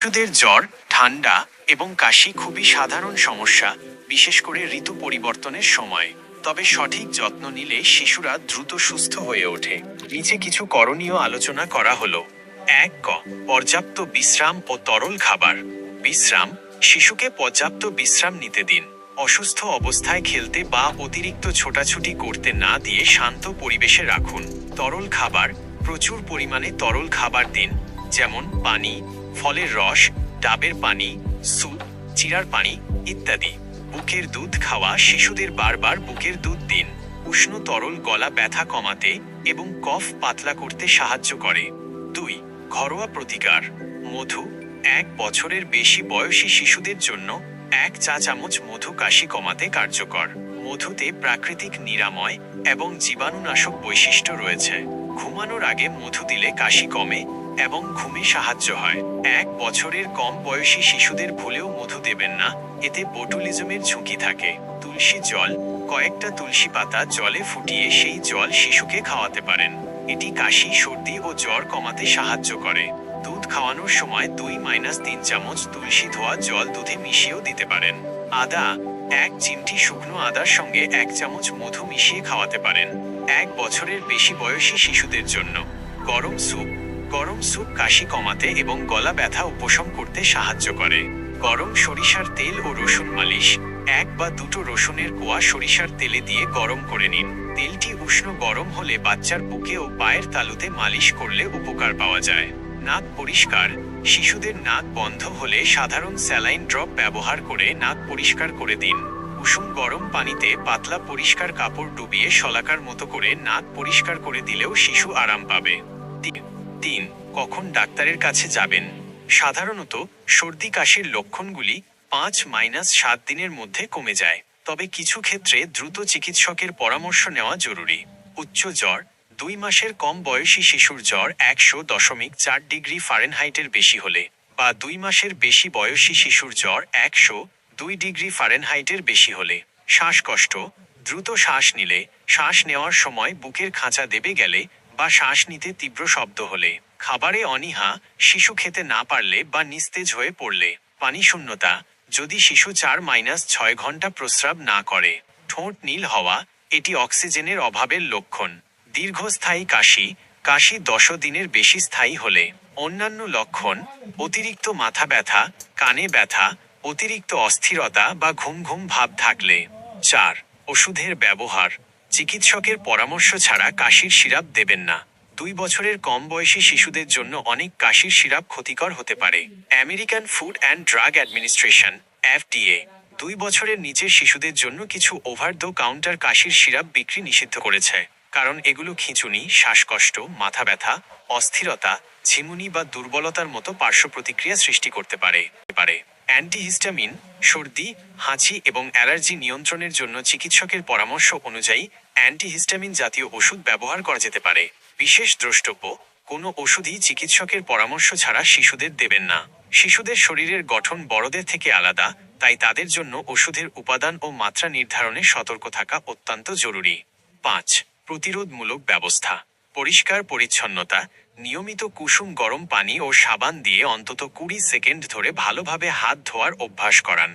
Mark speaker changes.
Speaker 1: শিশুদের জ্বর, ঠান্ডা এবং কাশি খুবই সাধারণ সমস্যা, বিশেষ করে ঋতু পরিবর্তনের সময়। তবে সঠিক যত্ন নিলে শিশুরা দ্রুত সুস্থ হয়ে ওঠে। নিচে কিছু করণীয় আলোচনা করা হলো। এক, ক, পর্যাপ্ত বিশ্রাম ও তরল খাবার। বিশ্রাম, শিশুকে পর্যাপ্ত বিশ্রাম নিতে দিন। অসুস্থ অবস্থায় খেলতে বা অতিরিক্ত ছোটাছুটি করতে না দিয়ে শান্ত পরিবেশে রাখুন। তরল খাবার, প্রচুর পরিমাণে তরল খাবার দিন। যেমন পানি, ফলের রস, ডাবের পানি স্যুপ চিরার পানি ইত্যাদি। বুকের দুধ খাওয়া শিশুদের বারবার বুকের দুধ দিন। উষ্ণ তরল গলা ব্যথা কমাতে এবং কফ পাতলা করতে সাহায্য করে। দুই, ঘরোয়া প্রতিকার। মধু, এক বছরের বেশি বয়সী শিশুদের জন্য এক চা চামচ মধু কাশি কমাতে কার্যকর। মধুতে প্রাকৃতিক নিরাময় এবং জীবাণুনাশক বৈশিষ্ট্য রয়েছে। ঘুমানোর আগে মধু দিলে কাশি কমে এবং ঘুমে সাহায্য হয়। এক বছরের কম বয়সী শিশুদের ভুলেও মধু দেবেন না। এতে বোটুলিজমের ঝুঁকি থাকে। তুলসী জল, কয়েকটা তুলসী পাতা জলে ফুটিয়ে সেই জল শিশুকে খাওয়াতে পারেন। এটি কাশি, সর্দি ও জ্বর কমাতে সাহায্য করে। দুধ খাওয়ানোর সময় দুই মাইনাস তিন চামচ তুলসী ধোয়া জল দুধে মিশিয়েও দিতে পারেন। আদা, এক চিমটি শুকনো আদার সঙ্গে এক চামচ মধু মিশিয়ে খাওয়াতে পারেন। এক বছরের বেশি বয়সী শিশুদের জন্য গরম স্যুপ গরম স্যুপ কাশি কমাতে এবং গলা ব্যথা উপশম করতে সাহায্য করে। গরম সরিষার তেল ও রসুন মালিশ। এক বা দুটো রসুনের কোয়া সরিষার তেলে দিয়ে গরম করে নিন। তেলটি উষ্ণ গরম হলে বাচ্চার বুকে ও পায়ের তালুতে মালিশ করলে উপকার পাওয়া যায়। নাক পরিষ্কার। শিশুদের নাক বন্ধ হলে সাধারণ স্যালাইন ড্রপ ব্যবহার করে নাক পরিষ্কার করে দিন। উষুম গরম পানিতে পাতলা পরিষ্কার কাপড় ডুবিয়ে শলাকার মতো করে নাক পরিষ্কার করে দিলেও শিশু আরাম পাবে। কখন ডাক্তারের কাছে যাবেন? সাধারণত, সর্দি কাশির লক্ষণগুলি পাঁচ মাইনাস সাত দিনের মধ্যে কমে যায়। তবে কিছু ক্ষেত্রে দ্রুত চিকিৎসকের পরামর্শ নেওয়া জরুরি। উচ্চ জ্বর, দুই মাসের কম বয়সী শিশুর জ্বর একশো দশমিক চার ডিগ্রি ফারেনহাইটের বেশি হলে বা দুই মাসের বেশি বয়সী শিশুর জ্বর একশো দুই ডিগ্রি ফারেনহাইটের বেশি হলে। শ্বাসকষ্ট, দ্রুত শ্বাস নিলে, শ্বাস নেওয়ার সময় বুকের খাঁচা দেবে গেলে বা শ্বাস নিতে তীব্র শব্দ হলে। খাবারে অনীহা, শিশু খেতে না পারলে বা নিস্তেজ হয়ে পড়লে। পানি শূন্যতা, যদি শিশু চার মাইনাস ছয় ঘণ্টা প্রস্রাব না করে। ঠোঁট নীল হওয়া, এটি অক্সিজেনের অভাবের লক্ষণ। দীর্ঘস্থায়ী কাশি কাশি দশ দিনের বেশি স্থায়ী হলে। অন্যান্য লক্ষণ, অতিরিক্ত মাথা ব্যথা, কানে ব্যথা, অতিরিক্ত অস্থিরতা বা ঘুম ঘুম ভাব থাকলে। চার, ওষুধের ব্যবহার। চিকিৎসকের পরামর্শ ছাড়া কাশির সিরাপ দেবেন না। দুই বছরের কম বয়সী শিশুদের জন্য অনেক কাশির সিরাপ ক্ষতিকর হতে পারে। American food and drug administration, FDA, দুই বছরের নিচের শিশুদের জন্য কিছু ওভার দ্য কাউন্টার কাশির সিরাপ বিক্রি নিষিদ্ধ করেছে। কারণ এগুলো খিঁচুনি, শ্বাসকষ্ট, মাথা ব্যথা, অস্থিরতা, ঝিমুনি বা দুর্বলতার মতো পার্শ্ব প্রতিক্রিয়া সৃষ্টি করতে পারে। পারে অ্যান্টিহিস্টামিন, সর্দি, হাঁচি এবং অ্যালার্জি নিয়ন্ত্রণের জন্য চিকিৎসকের পরামর্শ অনুযায়ী অ্যান্টিহিস্টামিন জাতীয় ওষুধ ব্যবহার করা যেতে পারে। বিশেষ দ্রষ্টব্য, কোনো ওষুধই চিকিৎসকের পরামর্শ ছাড়া শিশুদের দেবেন না। শিশুদের শরীরের গঠন বড়দের থেকে আলাদা, তাই তাদের জন্য ওষুধের উপাদান ও মাত্রা নির্ধারণে সতর্ক থাকা অত্যন্ত জরুরি। পাঁচ, প্রতিরোধমূলক ব্যবস্থা। পরিষ্কার পরিচ্ছন্নতা নিয়মিত কুসুম গরম পানি ও সাবান দিয়ে অন্তত কুড়ি সেকেন্ড ধরে ভালোভাবে হাত ধোয়ার অভ্যাস করান।